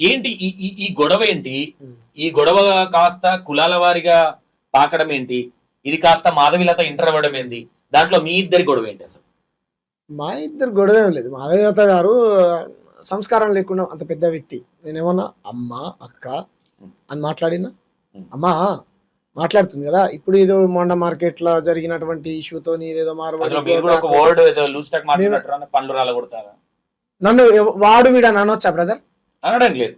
ఏంటి ఈ ఈ- గొడవ ఏంటి? ఈ గొడవ కాస్త కులాల వారిగా పాకడం ఏంటి? ఇది కాస్త మాధవిలత ఇంటర్ అవ్వడం ఏంటి? దాంట్లో మీ ఇద్దరి గొడవ ఏంటి అసలు? మా ఇద్దరు గొడవ ఏం లేదు. మాధవీలత గారు సంస్కారం లేకుండా అంత పెద్ద వ్యక్తి. నేనేమన్నా అమ్మ అక్క అని మాట్లాడినా? అమ్మా మాట్లాడుతుంది కదా. ఇప్పుడు ఏదో మొండ మార్కెట్లో జరిగినటువంటి ఇష్యూతో మీరు ఏదో రాలగొడతారా? నన్ను వాడు వీడు అని అనొచ్చా బ్రదర్ అనడం లేదు.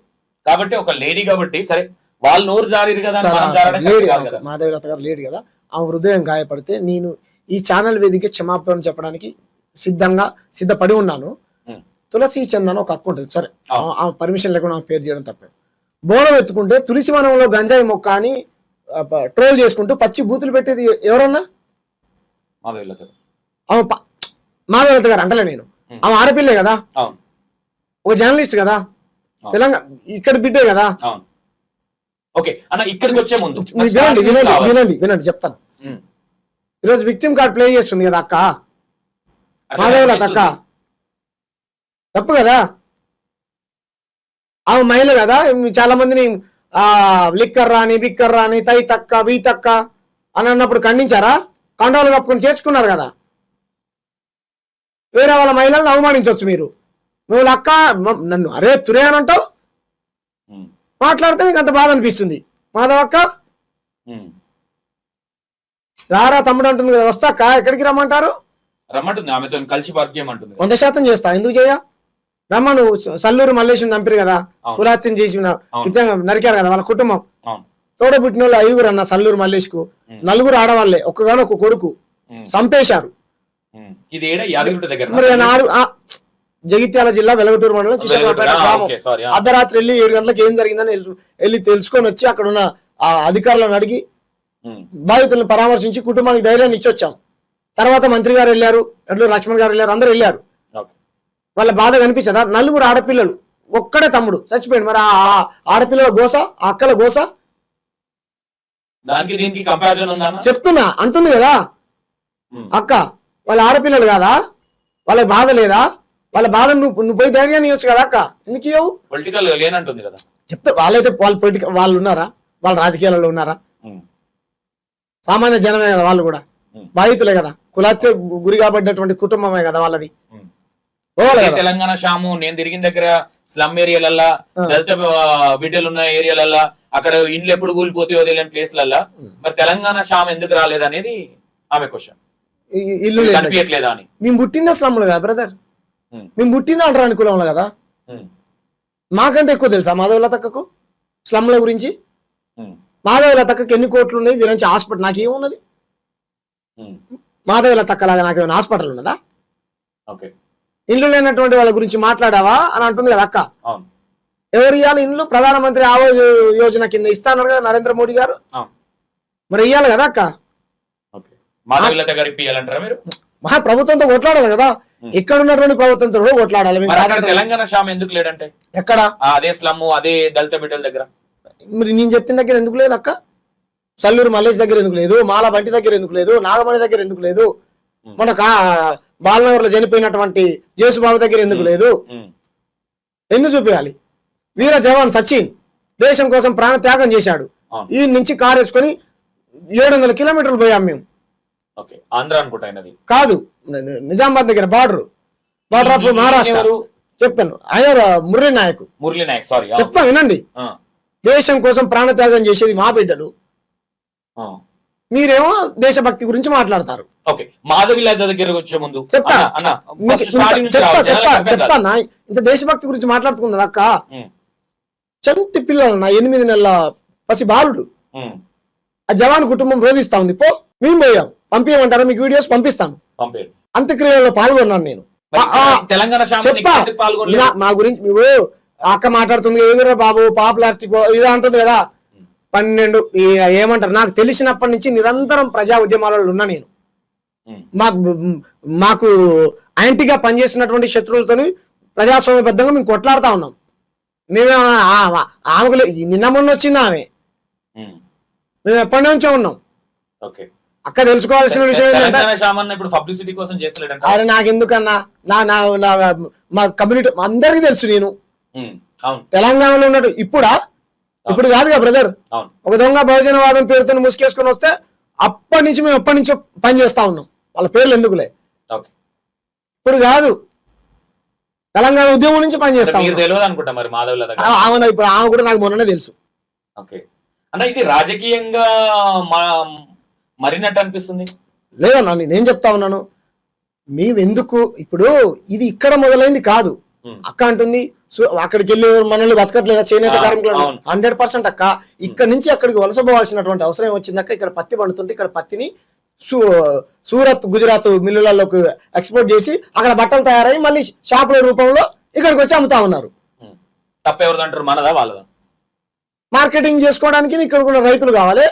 కాబట్టి ఒక లేడీ కాబట్టి సరే వాళ్ళు నోరు జారిరు కదా లేడు. మాధవీలత గారు లేడు కదా. ఆ హృదయం గాయపడితే నేను ఈ ఛానల్ వేదిక క్షమాపణ చెప్పడానికి సిద్ధంగా సిద్ధపడి ఉన్నాను. తులసి చందన్ ఒక అక్క ఉంటుంది. సరే ఆ. పర్మిషన్ లేకుండా ఆమె పేరు చేయడం తప్పే. బోనం ఎత్తుకుంటే తులసి వనంలో గంజాయి మొక్క అని ట్రోల్ చేసుకుంటూ పచ్చి బూతులు పెట్టేది ఎవరన్నా? ఆమె ప- మాధవలత గారు అంటలే నేను. ఆమె ఆడపిల్లే కదా. ఒక జర్నలిస్ట్ కదా. తెలంగాణ ఇక్కడ బిడ్డే కదా? ఓకే అన్న ఇక్కడికి వచ్చే ముందు. వినండి వినండి వినండి వినండి చెప్తాను. ఈరోజు విక్టిమ్ కార్డ్ ప్లే చేస్తుంది కదా అక్క? అట్లా మాధవలత అక్క. తప్పు కదా? ఆమె మహిళ కదా? చాలా మందిని ఆ లిక్కర్ రాని బిక్కర్ రాని తై తక్క బీ తక్క అని అన్నప్పుడు ఖండించారా? కండవాలు కప్పుకొని చేర్చుకున్నారు కదా? వేరే వాళ్ళ మహిళలను అవమానించవచ్చు మీరు. నువ్వు అక్క మ- నన్ను అరే తురే అని అంటావు. మాట్లాడితే నీకు అంత బాధ అనిపిస్తుంది. మాధవక్క. రారా తమ్ముడు అంటుంది కదా వస్తాక్క ఎక్కడికి రమ్మంటారు? రమ్మంటుంది ఆమెతో కలిసి చేయమంటుంది వంద శాతం చేస్తా ఎందుకు చేయ? రమ్మ నువ్వు సల్లూరు మల్లేశ్వరం చంపారు కదా. కులాత్యం చేసి నరికారు కదా వాళ్ళ కుటుంబం. తోడ పుట్టిన వాళ్ళు ఐదుగురు అన్న సల్లూరు మల్లేష్కు నలుగురు ఆడవాళ్ళే ఒక్కగాను ఒక కొడుకు. చంపేశారు. ఇది దగ్గర జగిత్యాల జిల్లా వెలగటూరు మండలం కిషన్పేట గ్రామం. అర్ధరాత్రి వెళ్ళి ఏడు గంటలకు ఏం జరిగిందని వెళ్ళి తెలుసుకొని వచ్చి అక్కడ ఉన్న ఆ అధికారులను అడిగి బాధితులను పరామర్శించి కుటుంబానికి ధైర్యాన్ని ఇచ్చొచ్చాం. తర్వాత మంత్రి గారు వెళ్ళారు ఎడ్లు లక్ష్మణ్ గారు వెళ్ళారు అందరూ వెళ్ళారు. వాళ్ళ బాధ కనిపించదా? నలుగురు ఆడపిల్లలు ఒక్కడే తమ్ముడు చచ్చిపోయాడు. మరి ఆ ఆడపిల్లల గోస ఆ అక్కల గోస? చెప్తున్నా అంటుంది కదా. అక్క వాళ్ళ ఆడపిల్లలు కాదా? వాళ్ళకి బాధ లేదా? వాళ్ళ బాధ నువ్వు నువ్వు పోయి ధైర్యాన్ని ఇవ్వచ్చు కదా అక్క? ఎందుకు ఇవ్వవు? పొలిటికల్ లేనంటుంది కదా. చెప్తే వాళ్ళైతే వాళ్ళు పొలిటికల్ వాళ్ళు ఉన్నారా? వాళ్ళు రాజకీయాలలో ఉన్నారా. సామాన్య జనమే కదా వాళ్ళు కూడా. బాధితులే కదా. కులహత్య గురి కాబడినటువంటి కుటుంబమే కదా వాళ్ళది. తెలంగాణ షాము నేను తిరిగిన దగ్గర స్లమ్ ఏరియాలల్లా దళిత బిడ్డలు ఉన్న ఏరియాలల్లా అక్కడ ఇండ్లు ఎప్పుడు కూలిపోతాయో తెలియని ప్లేస్లల్లా మరి తెలంగాణ షామ్ ఎందుకు రాలేదనేది ఆమె క్వశ్చన్. ఇల్లు లేదు కనిపించట్లేదా అని. మేము పుట్టిందే స్లమ్లు కదా బ్రదర్. మేము పుట్టిందే అంటారు కులంలో కదా. మాకంటే ఎక్కువ తెలుసా మాధవ లతక్కకు? స్లమ్ల గురించి. మాధవ లతక్కకి ఎన్ని కోట్లు ఉన్నాయి? వీరంచి హాస్పిటల్ నాకేమున్నది? ఉమ్. మాధవ లతక్క లాగా నాకేమైనా హాస్పిటల్ ఉన్నదా? ఓకే. ఇల్లు లేనటువంటి వాళ్ళ గురించి మాట్లాడావా? అని అంటుంది కదా అక్క. ఎవరు ఇవ్వాలి ఇల్లు ప్రధానమంత్రి ఆవాస్ యోజన కింద ఇస్తాన్నారు కదా నరేంద్ర మోడీ గారు? మరి ఇవ్వాలి కదా అక్క? ఓకే. మాధవిలత గారు ఇప్పియాలంటారా మీరు? మహా ప్రభుత్వంతో కొట్లాడాలి కదా. ఇక్కడ ఉన్నటువంటి ప్రభుత్వంతో కూడా కొట్లాడాలి. తెలంగాణ షామ్ ఎందుకు లేడంటే? ఎక్కడ? అదే స్లమ్ అదే దళిత బిడ్డల దగ్గర. మరి నేను చెప్పిన దగ్గర ఎందుకు లేదు అక్క? సల్లూరు మల్లేష్ దగ్గర ఎందుకు లేదు? మాల బంటి దగ్గర ఎందుకు లేదు? నాగమణి దగ్గర ఎందుకు లేదు? మన కా బాలనగర్లో చనిపోయినటువంటి జేసుబాబు దగ్గర ఎందుకు లేదు. ఎన్ని చూపించాలి వీర జవాన్ సచిన్ దేశం కోసం ప్రాణ త్యాగం చేశాడు. ఈ నుంచి కారు వేసుకొని ఏడు వందల కిలోమీటర్లు పోయాం మేము. ఆంధ్ర అనుకుంటా కాదు నిజామాబాద్ దగ్గర బార్డర్ బార్డర్ ఆఫ్ మహారాష్ట్ర? చెప్తాను. ఆయన మురళీ నాయక్. మురళీ నాయక్ సారీ చెప్తా వినండి. దేశం కోసం ప్రాణత్యాగం చేసేది మా బిడ్డలు. మీరేమో దేశభక్తి గురించి మాట్లాడతారు. ఓకే. మాధవి లత దగ్గరకు వచ్చే ముందు. చెప్తా. చెప్తా. నా ఇంత దేశభక్తి గురించి మాట్లాడుతున్నది అక్క. చంటి పిల్లలు నా ఎనిమిది నెలల పసి బాలుడు. ఆ జవాన్ కుటుంబం రోధిస్తా ఉంది. పో మేము పోయాం. పంపించమంటారా మీకు వీడియోస్ పంపిస్తాను. అంత్యక్రియలో పాల్గొన్నాను నేను. మా గురించి మీరు అక్క మాట్లాడుతుంది ఎదురా బాబు పాపులారిటీ ఇది అంటుంది కదా. పన్నెండు ఏమంటారు? నాకు తెలిసినప్పటి నుంచి నిరంతరం ప్రజా ఉద్యమాలలో ఉన్నా నేను. మాకు మాకు యాంటీగా పనిచేస్తున్నటువంటి శత్రువులతోని ప్రజాస్వామ్యబద్ధంగా మేము కొట్లాడుతా ఉన్నాం. మేము ఆమెకు నిన్న మొన్న వచ్చింది ఆమె. మేము ఎప్పటి నుంచో ఉన్నాం. ఓకే. అక్క తెలుసుకోవాల్సిన విషయం ఏంటంటే తెలంగాణ శామన్న ఇప్పుడు పబ్లిసిటీ కోసం చేస్తలేడంట. అరే నాకెందుకన్నా? నా నా నా మా కమ్యూనిటీ అందరికీ తెలుసు నేను. తెలంగాణలో ఉన్నట్టు ఇప్పుడా? ఇప్పుడు కాదుగా బ్రదర్ ఒక దొంగ బహుజనవాదం పేరుతో ముసుకేసుకొని వస్తే అప్పటి నుంచి మేము ఎప్పటి నుంచో పని చేస్తా ఉన్నాం. వాళ్ళ పేర్లు ఎందుకులే? ఇప్పుడు కాదు. తెలంగాణ ఉద్యమం నుంచి పని చేస్తా ఇప్పుడు ఆమె కూడా నాకు మొన్ననే తెలుసు. అంటే ఇది రాజకీయంగా మరినట్టు అనిపిస్తుంది? లేదన్నా నేను చెప్తా ఉన్నాను. మేవెందుకు ఇప్పుడు ఇది ఇక్కడ మొదలైంది కాదు. అక్క అంటుంది "సు- అక్కడికి వెళ్ళి మనల్ని బతకట్లేదా? చేనేత కార్మికులు. హండ్రెడ్ పర్సెంట్ అక్క. ఇక్కడ నుంచి అక్కడికి వలస పోవాల్సినటువంటి అవసరం వచ్చింది అక్క. ఇక్కడ పత్తి పండుతుంటే ఇక్కడ పత్తిని సూ- సూరత్ గుజరాత్ మిల్లులలోకి ఎక్స్పోర్ట్ చేసి అక్కడ బట్టలు తయారై మళ్ళీ షాపుల రూపంలో ఇక్కడికి వచ్చి అమ్ముతా ఉన్నారు. ఉమ్. తప్పెవరిది అంటారు మనదా వాళ్ళదా? మార్కెటింగ్ చేసుకోవడానికి ఇక్కడ కూడా రైతులు కావాలి.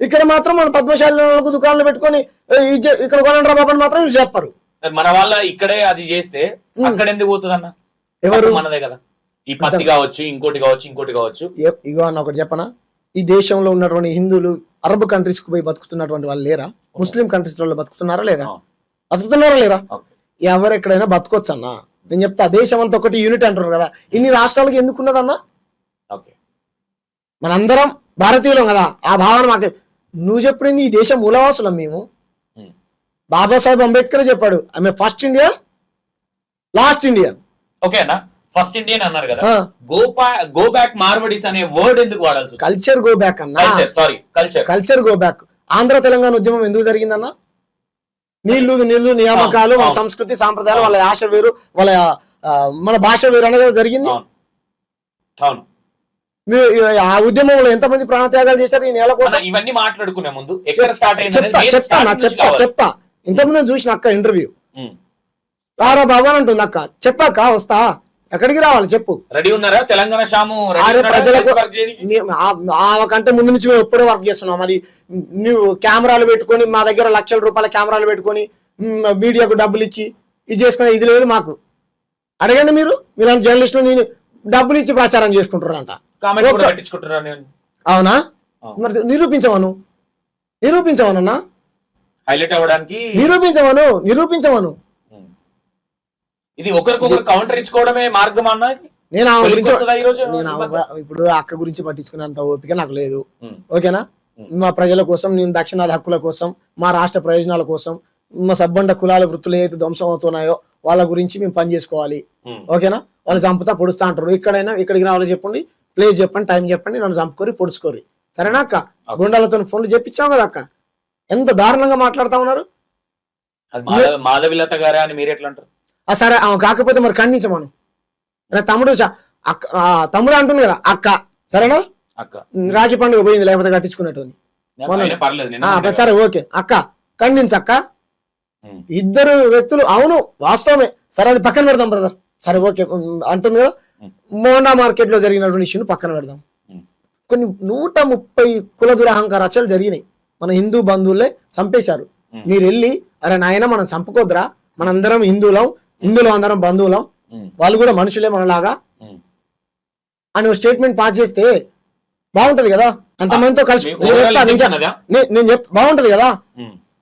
ఇక్కడ మాత్రం మన పద్మశాలకు దుకాణాలు పెట్టుకొని "ఏ, ఇది చే- ఇక్కడ కొనండి బాబు అని మాత్రం వీళ్ళు చెప్పారు. మన వాళ్ళ ఇక్కడే అది చేస్తే అక్కడ ఎందుకు పోతుంది అన్న ఎవరు? మనదే కదా. ఈ పత్తి కావచ్చు ఇంకోటి కావచ్చు ఇంకోటి కావచ్చు. ఇగో అన్న ఒకటి చెప్పనా? ఈ దేశంలో ఉన్నటువంటి హిందువులు అరబ్ కంట్రీస్కు పోయి బతుకుతున్నటువంటి వాళ్ళు లేరా? ముస్లిం కంట్రీస్ వాళ్ళు బతుకుతున్నారా లేరా. బతుకుతున్నారా లేరా? ఎవరు ఎక్కడైనా బతకొచ్చు అన్న నేను చెప్తా దేశం అంతా ఒకటి యూనిట్ అంటారు కదా. ఇన్ని రాష్ట్రాలకి ఎందుకు ఉన్నదన్న? ఓకే. మనందరం భారతీయులం కదా. ఆ భావన మాకు నువ్వు చెప్పింది ఈ దేశం మూలవాసులం మేము. ఉమ్. బాబాసాహెబ్ అంబేద్కర్ చెప్పాడు ఆమె first Indian last Indian okay అన్న ఫస్ట్ ఇండియన్ అన్నారు కదా. ఆ. గో గో బ్యాక్ మార్వడీస్ అనే వర్డ్ ఎందుకు వాడాల్సి కల్చర్ గో బ్యాక్ అన్న. Sorry culture culture go back Andhra Telangana ఉద్యమం ఎందుకు జరిగిందన్న? నీళ్ళు నీళ్ళు నియామకాలు అవును. సంస్కృతి సాంప్రదాయాలు వాళ్ళ యాస వేరు వాళ్ళ మన భాష వేరు అనేది జరిగింది? అవును. ఆ ఉద్యమంలో ఎంతమంది ప్రాణత్యాగాలు చేశారు ఈ నేల కోసం? ఇవన్నీ మాట్లాడుకునే ముందు ఎక్కడ స్టార్ట్ అయింది చెప్తా చెప్తా నా చెప్తా చెప్తా. ఇంతకుముందు చూసిన అక్క ఇంటర్వ్యూ రారా బాబు అని అంటుంది అక్క. చెప్పాక వస్తా. ఎక్కడికి రావాలి చెప్పు. రెడీ ఉన్నారా? తెలంగాణ షాము? ప్రజలకు కంటే ముందు నుంచి మేము ఎప్పుడో వర్క్ చేస్తున్నాం. మరి నువ్వు కెమెరాలు పెట్టుకొని మా దగ్గర లక్షల రూపాయల కెమెరాలు పెట్టుకొని మీడియాకు డబ్బులు ఇచ్చి ఇది చేసుకునే ఇది లేదు మాకు. అడగండి మీరు. మీలాంటి జర్నలిస్టులు నేను డబ్బులు ఇచ్చి ప్రచారం చేసుకుంటారంట అవునా. మరి నిరూపించమను. నిరూపించమనన్నా? హైలైట్ అవ్వడానికి నిరూపించమను నిరూపించమను. ఉమ్. ఇది ఒకరికొకరు కౌంటర్ ఇచ్చుకోవడమే మార్గం అన్న? నేను ఆమె గురించి? నేను ఇప్పుడు అక్క గురించి పట్టించుకునేంత ఓపిక నాకు లేదు. ఉమ్. ఓకేనా? మా ప్రజల కోసం నేను దక్షిణాది హక్కుల కోసం మా రాష్ట్ర ప్రయోజనాల కోసం మా సబ్బండ కులాల వృత్తులు ఏదైతే ధ్వంసం అవుతున్నాయో వాళ్ళ గురించి మేము పని చేసుకోవాలి. ఓకేనా? వాళ్ళు చంపుతా పొడుస్తా అంటారు. ఇక్కడైనా ఇక్కడికి రావాలో చెప్పండి. ప్లేస్ చెప్పండి టైం చెప్పండి నన్ను చంపుకోరి పొడుచుకోరి. సరేనా అక్క గుండాలతో ఫోన్లు చెప్పించాం కదా అక్క? ఎంత దారుణంగా మాట్లాడుతా ఉన్నారు? మాధవిలత గారా అని మీరు ఎట్లా అంటారు? ఆ సరే కాకపోతే మరి ఖండించమను. నా తమ్ముడు అక్క తమ్ముడు అంటుంది కదా అక్క. సరేనా? అక్క. రాఖీ పండుగ పోయింది లేకపోతే కట్టించుకున్నట్టు. సరే ఓకే. అక్క ఖండించక్క. ఇద్దరు వ్యక్తులు అవును వాస్తవమే. సరే అది పక్కన పెడదాం బ్రదర్. సరే ఓకే అంటుంది కదా. మోండా మార్కెట్లో జరిగినటువంటి ఇష్యూని పక్కన పెడదాం. కొన్ని నూట ముప్పై కుల దురహంకార హత్యలు జరిగినాయి. మన హిందూ బంధువులే చంపేశారు. మీరు వెళ్ళి అరే నాయన మనం చంపుకోద్రా మనందరం హిందువులం హిందువులం అందరం బంధువులం. వాళ్ళు కూడా మనుషులే మనలాగా. అని స్టేట్మెంట్ పాస్ చేస్తే బాగుంటది కదా. అంతమందితో కలిసి నేను చెప్- బాగుంటది కదా.